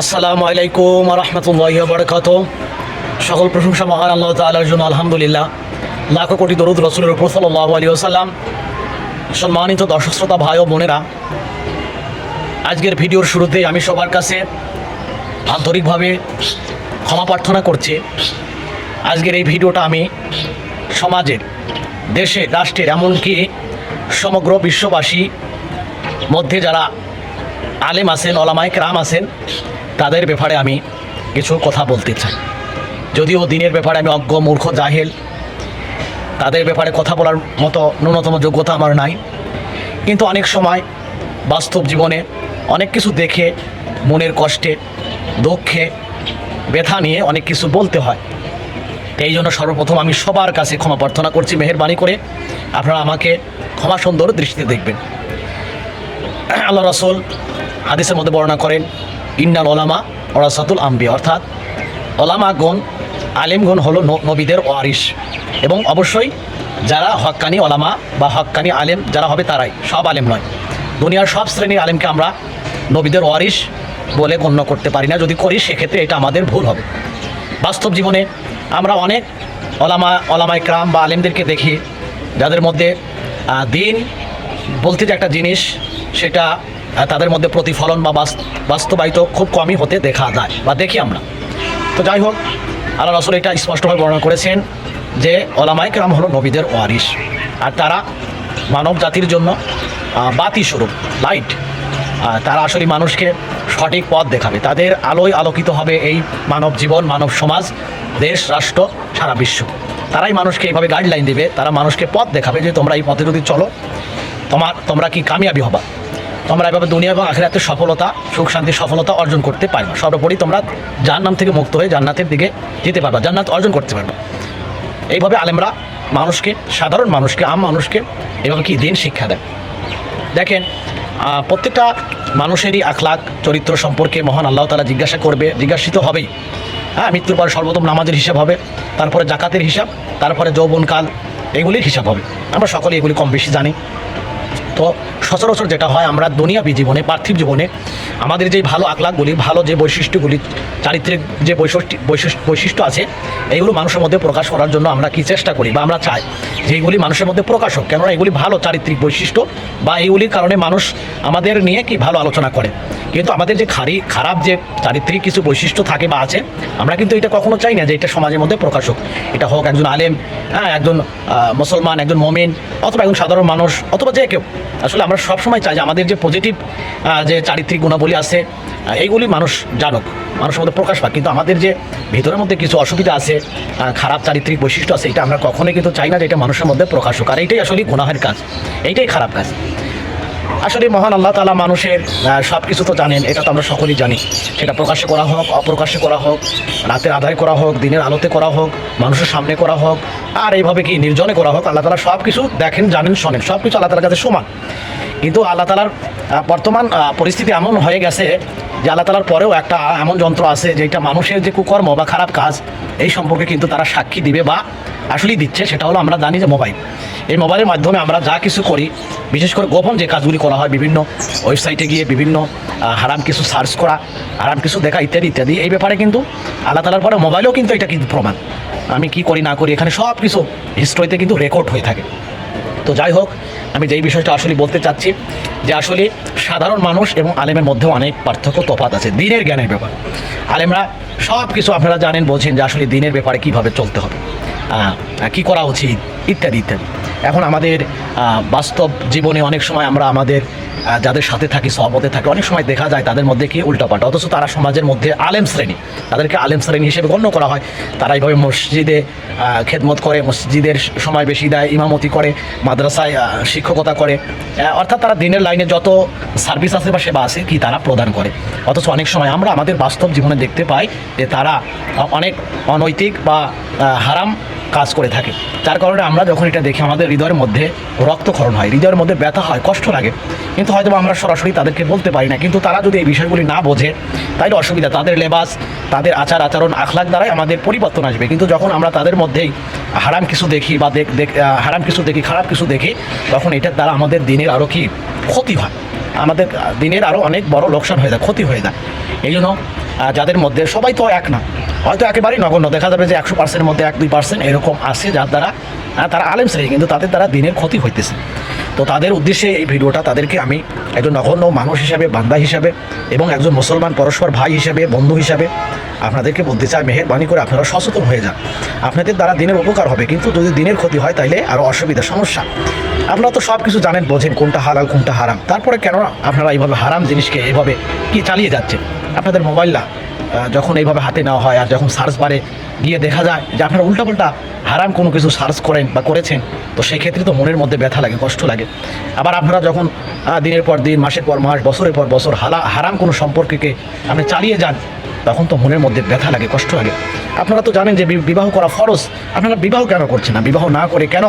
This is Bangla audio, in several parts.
আসসালামু আলাইকুম রহমতুল্লাহ বরকাত সকল প্রশংসা মহান আল্লাহ তালার জন্য আলহামদুলিল্লাহ। লাখো কোটি দরুদ রসুলের উপর সাল্লাহ আলী আসাল্লাম সম্মানিত দর্শক, শ্রোতা, ভাই ও বোনেরা, আজকের ভিডিওর শুরুতেই আমি সবার কাছে আন্তরিকভাবে ক্ষমা প্রার্থনা করছি। আজকের এই ভিডিওটা আমি সমাজের, দেশে, রাষ্ট্রের, এমনকি সমগ্র বিশ্ববাসী মধ্যে যারা আলেম আছেন অলামায় রাম আছেন তাদের ব্যাপারে আমি কিছু কথা বলতে চাই। যদিও দিনের ব্যাপারে আমি অজ্ঞ, মূর্খ, জাহেল, তাদের ব্যাপারে কথা বলার মতো ন্যূনতম যোগ্যতা আমার নাই। কিন্তু অনেক সময় বাস্তব জীবনে অনেক কিছু দেখে, মনের কষ্টে, দুঃখে ব্যথা নিয়ে অনেক কিছু বলতে হয়। এই জন্য সর্বপ্রথম আমি সবার কাছে ক্ষমা প্রার্থনা করছি, মেহেরবানি করে আপনারা আমাকে ক্ষমা সুন্দর দৃষ্টিতে দেখবেন। আল্লাহ রসুল হাদিসের মধ্যে বর্ণনা করেন ইন্নাল ওলামা ওরাসাতুল আম্বি অর্থাৎ ওলামাগণ, আলেমগণ হলো নবীদের ওয়ারিস এবং অবশ্যই যারা হক্কানি ওলামা বা হক্কানি আলেম যারা হবে তারাই, সব আলেম নয়। দুনিয়ার সব শ্রেণির আলেমকে আমরা নবীদের ওয়ারিস বলে গণ্য করতে পারি না। যদি করি, সেক্ষেত্রে এটা আমাদের ভুল হবে। বাস্তব জীবনে আমরা অনেক অলামা অলামায় ক্রাম বা আলেমদেরকে দেখি, যাদের মধ্যে দিন বলতে যে একটা জিনিস, সেটা তাদের মধ্যে প্রতিফলন বা বাস্তবায়িত খুব কমই হতে দেখা যায় বা দেখি আমরা। তো যাই হোক, আল্লাহ রসুল এটা স্পষ্টভাবে বর্ণনা করেছেন যে অলামায় ক্রাম হলো নবীদের ওয়ারিস আর তারা মানব জাতির জন্য বাতি স্বরূপ লাইট তারা আসলে মানুষকে সঠিক পথ দেখাবে। তাদের আলোয় আলোকিত হবে এই মানব জীবন, মানব সমাজ, দেশ, রাষ্ট্র, সারা বিশ্ব। তারাই মানুষকে এইভাবে গাইডলাইন দেবে, তারা মানুষকে পথ দেখাবে যে তোমরা এই পথে যদি চলো, তোমার তোমরা কি কামিয়াবি হবা? তোমরা এভাবে দুনিয়া এবং আখের আখেরাতের সফলতা, সুখ শান্তির সফলতা অর্জন করতে পারবে। সর্বোপরি তোমরা জান্নাম থেকে মুক্ত হয়ে জান্নাতের দিকে যেতে পারবা, জান্নাত অর্জন করতে পারবে। এইভাবে আলেমরা মানুষকে, সাধারণ মানুষকে, আম মানুষকে এভাবে কি দিন শিক্ষা দেয়? দেখেন প্রত্যেকটা মানুষেরই আখলাক চরিত্র সম্পর্কে মহান আল্লাহ তালা জিজ্ঞাসা করবে, জিজ্ঞাসিত হবেই হ্যাঁ মৃত্যুর পর সর্বপ্রথম নামাজের হিসাব হবে, তারপরে জাকাতের হিসাব, তারপরে যৌবনকাল, এগুলির হিসাব হবে। আমরা সকলে এগুলি কম বেশি জানি। তো সচরাচর যেটা হয়, আমরা দুনিয়াবী জীবনে, পার্থিব জীবনে আমাদের যে ভালো আকলাকগুলি ভালো যে বৈশিষ্ট্যগুলি, চারিত্রিক যে বৈশিষ্ট্য বৈশিষ্ট্য বৈশিষ্ট্য আছে এইগুলো মানুষের মধ্যে প্রকাশ করার জন্য আমরা কি চেষ্টা করি বা আমরা চাই যে এইগুলি মানুষের মধ্যে প্রকাশ হোক। কেননা এগুলি ভালো চারিত্রিক বৈশিষ্ট্য বা এইগুলির কারণে মানুষ আমাদের নিয়ে কি ভালো আলোচনা করে। কিন্তু আমাদের যে খারি, খারাপ যে চারিত্রিক কিছু বৈশিষ্ট্য থাকে বা আছে, আমরা কিন্তু এটা কখনো চাই না যে এটা সমাজের মধ্যে প্রকাশ হোক। এটা হোক একজন আলেম হ্যাঁ একজন মুসলমান, একজন মমিন, অথবা একজন সাধারণ মানুষ, অথবা যে কেউ। আসলে আমরা সবসময় চাই যে আমাদের যে পজিটিভ যে চারিত্রিক গুণাবলী আছে এইগুলি মানুষ জানুক, মানুষের মধ্যে প্রকাশ পাক। কিন্তু আমাদের যে ভিতরের মধ্যে কিছু অসুবিধা আছে খারাপ চারিত্রিক বৈশিষ্ট্য আছে, এটা আমরা কখনোই কিন্তু চাই না যে এটা মানুষের মধ্যে প্রকাশ হোক। আর এইটাই আসলে গুণাহের কাজ, এইটাই খারাপ কাজ। আসলে মহান আল্লাহ তালা মানুষের সব কিছু তো জানেন, এটা তো আমরা সকলেই জানি। সেটা প্রকাশ্যে করা হোক অপ্রকাশ্যে করা হোক, রাতের আধারে করা হোক, দিনের আলোতে করা হোক, মানুষের সামনে করা হোক, আর এইভাবে কি নির্জনে করা হোক, আল্লাহ তালা সব কিছু দেখেন, জানেন, শোনেন সব কিছু আল্লাহ তালার কাছে সমান। কিন্তু আল্লাহ তালার বর্তমান পরিস্থিতি এমন হয়ে গেছে যে আল্লাহ তালার পরেও একটা এমন যন্ত্র আছে যেটা মানুষের যে কুকর্ম বা খারাপ কাজ, এই সম্পর্কে কিন্তু তারা সাক্ষী দিবে বা আসলেই দিচ্ছে, সেটা হলো আমরা জানি যে মোবাইল। এই মোবাইলের মাধ্যমে আমরা যা কিছু করি, বিশেষ করে গোপন যে কাজগুলি করা হয়, বিভিন্ন ওয়েবসাইটে গিয়ে বিভিন্ন হারাম কিছু সার্চ করা, হারাম কিছু দেখা ইত্যাদি ইত্যাদি, এই ব্যাপারে কিন্তু আল্লাহ তালার পরে মোবাইলেও কিন্তু এটা কিন্তু প্রমাণ। আমি কি করি, না করি, এখানে সব কিছু হিস্ট্রিতে কিন্তু রেকর্ড হয়ে থাকে। তো যাই হোক, আমি যেই বিষয়টা আসলে বলতে চাচ্ছি, যে আসলে সাধারণ মানুষ এবং আলেমের মধ্যেও অনেক পার্থক্য, তফাৎ আছে, দিনের জ্ঞানের ব্যাপার। আলেমরা সব কিছু আপনারা জানেন বলছেন যে আসলে দিনের ব্যাপারে কীভাবে চলতে হবে। কি করা উচিত, ইত্যাদি ইত্যাদি। এখন আমাদের বাস্তব জীবনে অনেক সময় আমরা আমাদের যাদের সাথে থাকি, সহমতে থাকি, অনেক সময় দেখা যায় তাদের মধ্যে কি উল্টাপাল্টা। অথচ তারা সমাজের মধ্যে আলেম শ্রেণি। তাদেরকে আলেম শ্রেণি হিসেবে গণ্য করা হয়। তারা এইভাবে মসজিদে খেদমত করে, মসজিদের সময় বেশি দেয়, ইমামতি করে, মাদ্রাসায় শিক্ষকতা করে। অর্থাৎ তারা দিনের লাইনে যত সার্ভিস আছে বা সেবা আছে, কি তারা প্রদান করে। অথচ অনেক সময় আমরা আমাদের বাস্তব জীবনে দেখতে পাই যে তারা অনেক অনৈতিক বা হারাম কাজ করে থাকে। যার কারণে আমরা যখন এটা দেখি, আমাদের হৃদয়ের মধ্যে রক্তক্ষরণ হয়, হৃদয়ের মধ্যে ব্যথা হয়, কষ্ট লাগে। কিন্তু হয়তো আমরা সরাসরি তাদেরকে বলতে পারি না, কিন্তু তারা যদি এই বিষয়গুলি না বোঝে তাইলে অসুবিধা। তাদের লেবাস, তাদের আচার, আচরণ আখলাক দ্বারাই আমাদের পরিবর্তন আসবে। কিন্তু যখন আমরা তাদের মধ্যেই হারাম কিছু দেখি বা দেখ হারাম কিছু দেখি, খারাপ কিছু দেখি, তখন এটার দ্বারা আমাদের দিনের আরও কি ক্ষতি হয়? আমাদের দিনের আরও অনেক বড় লোকসান হয়ে যায়, ক্ষতি হয়ে যায়। এই জন্য যাদের মধ্যে সবাই তো এক না হয়তো একেবারেই নগণ্য। দেখা যাবে যে একশো পার্সেন্টের মধ্যে এক দুই পার্সেন্ট এরকম আছে যার দ্বারা আহ, তারা আলেম শ্রেণি কিন্তু তাদের দ্বারা দিনের ক্ষতি হইতেছে। তো তাদের উদ্দেশ্যে এই ভিডিওটা তাদেরকে আমি একজন নগণ্য মানুষ হিসাবে বান্দা হিসাবে এবং একজন মুসলমান পরস্পর ভাই হিসাবে বন্ধু হিসাবে আপনাদেরকে বলতে চাই মেহেরবানি করে আপনারা সচেতন হয়ে যান। আপনাদের দ্বারা দিনের উপকার হবে কিন্তু যদি দিনের ক্ষতি হয় তাইলে আরও অসুবিধা সমস্যা। আপনারা তো সব কিছু জানেন বোঝেন কোনটা হালাল কোনটা হারাম। তারপরে কেন আপনারা এইভাবে হারাম জিনিসকে এইভাবে কি চালিয়ে যাচ্ছেন? আপনাদের মোবাইলটা আহ, যখন এইভাবে হাতে নেওয়া হয় আর যখন সার্চ বারে গিয়ে দেখা যায় যে আপনারা উল্টাপাল্টা হারাম কোনো কিছু সার্চ করেন বা করেছেন, তো সেক্ষেত্রে তো মনের মধ্যে ব্যথা লাগে, কষ্ট লাগে। আবার আপনারা যখন দিনের পর দিন, মাসের পর মাস, বছরের পর বছর হালা হারাম কোনো সম্পর্ককে আপনি চালিয়ে যান তখন তো মনের মধ্যে ব্যথা লাগে, কষ্ট লাগে। আপনারা তো জানেন যে বিবাহ করা ফরজ। আপনারা বিবাহ কেন করছেন না? বিবাহ না করে কেন?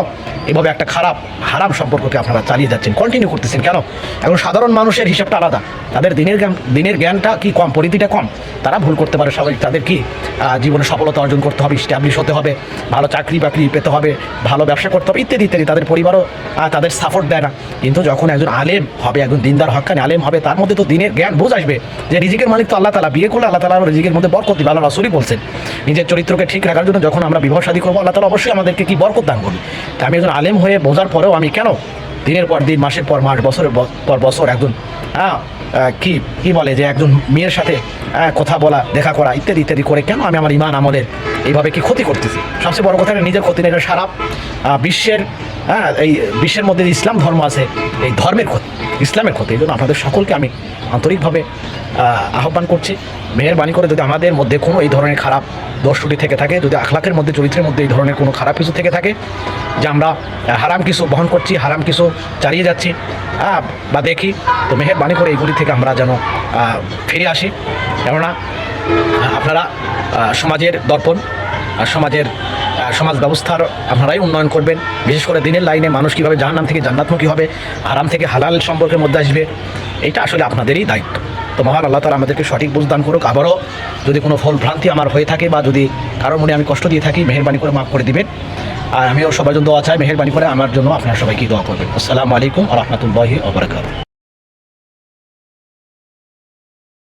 এভাবে একটা খারাপ, হারাম সম্পর্ককে আপনারা চালিয়ে যাচ্ছেন কন্টিনিউ করতেছেন কেন? এখন সাধারণ মানুষের হিসাবটা আলাদা। তাদের দিনের জ্ঞান, দিনের জ্ঞানটা কি কম? পরিধিটা কম? তারা ভুল করতে পারে স্বাভাবিক তাদের কি জীবনে সফলতা অর্জন করতে হবে স্ট্যাবলিশ হতে হবে, ভালো চাকরি বাকরি পেতে হবে, ভালো ব্যবসা করতে হবে, ইত্যাদি ইত্যাদি। তাদের পরিবারও তাদের সাপোর্ট দেয় না। কিন্তু যখন একজন আলেম হবে, একজন দিনদার হকানি আলেম হবে, তার মধ্যে তো দিনের জ্ঞান বোঝ আসবে যে রিজিকের মালিক তো আল্লাহ তালা বিয়ে করলে আল্লাহ তালা রিজিকের মধ্যে বরকত দিবে আল্লাহ রাসুলই বলছেন। নিজের চরিত্রকে ঠিক রাখার জন্য যখন আমরা বিবাহ শাদী করব, আল্লাহ তালা অবশ্যই আমাদেরকে কি বরকত দান করবে তা আমি একজন আলেম হয়ে বোঝার পরেও আমি কেন দিনের পর দিন, মাসের পর মাস, বছরের পর বছর একজন হ্যাঁ কি কি বলে যে একজন মেয়ের সাথে কথা বলা, দেখা করা, ইত্যাদি ইত্যাদি করে কেন আমি আমার ইমান আমলের এইভাবে কি ক্ষতি করতেছি? সবচেয়ে বড় কথা নিজের ক্ষতি না এটা সারা বিশ্বের হ্যাঁ এই বিশ্বের মধ্যে ইসলাম ধর্ম আছে, এই ধর্মের ক্ষতি, ইসলামের ক্ষতি, এই জন্য আপনাদের সকলকে আমি আন্তরিকভাবে আহ্বান করছি। মেহরবানি করে যদি আমাদের মধ্যে কোনো এই ধরনের খারাপ ত্রুটি থেকে থাকে, যদি আখলাকের মধ্যে, চরিত্রের মধ্যে এই ধরনের কোনো খারাপ কিছু থেকে থাকে, যে আমরা হারাম কিছু বহন করছি, হারাম কিছু চালিয়ে যাচ্ছি বা দেখি, তো মেহরবানি করে এইগুলি থেকে আমরা যেন ফিরে আসি। কেননা আপনারা সমাজের দর্পণ সমাজের সমাজ ব্যবস্থার আপনারাই উন্নয়ন করবেন। বিশেষ করে দিনের লাইনে মানুষ কীভাবে জাহান্নাম থেকে জান্নাতমুখী হবে, হারাম থেকে হালাল সম্পর্কের মধ্যে আসবে এটা আসলে আপনাদেরই দায়িত্ব। তো মহান আল্লাহ তালা আমাদেরকে সঠিক বুঝদান করুক। আবারও যদি কোনো ফল ভ্রান্তি আমার হয়ে থাকে বা যদি কারোর মনে আমি কষ্ট দিয়ে থাকি, মেহরবানি করে মাফ করে দিবেন। আর আমিও সবার জন্য দোয়া চাই, মেহরবানি করে আমার জন্য আপনারা সবাইকে দোয়া করবেন। আসসালামু আলাইকুম রহমতুল্লাহি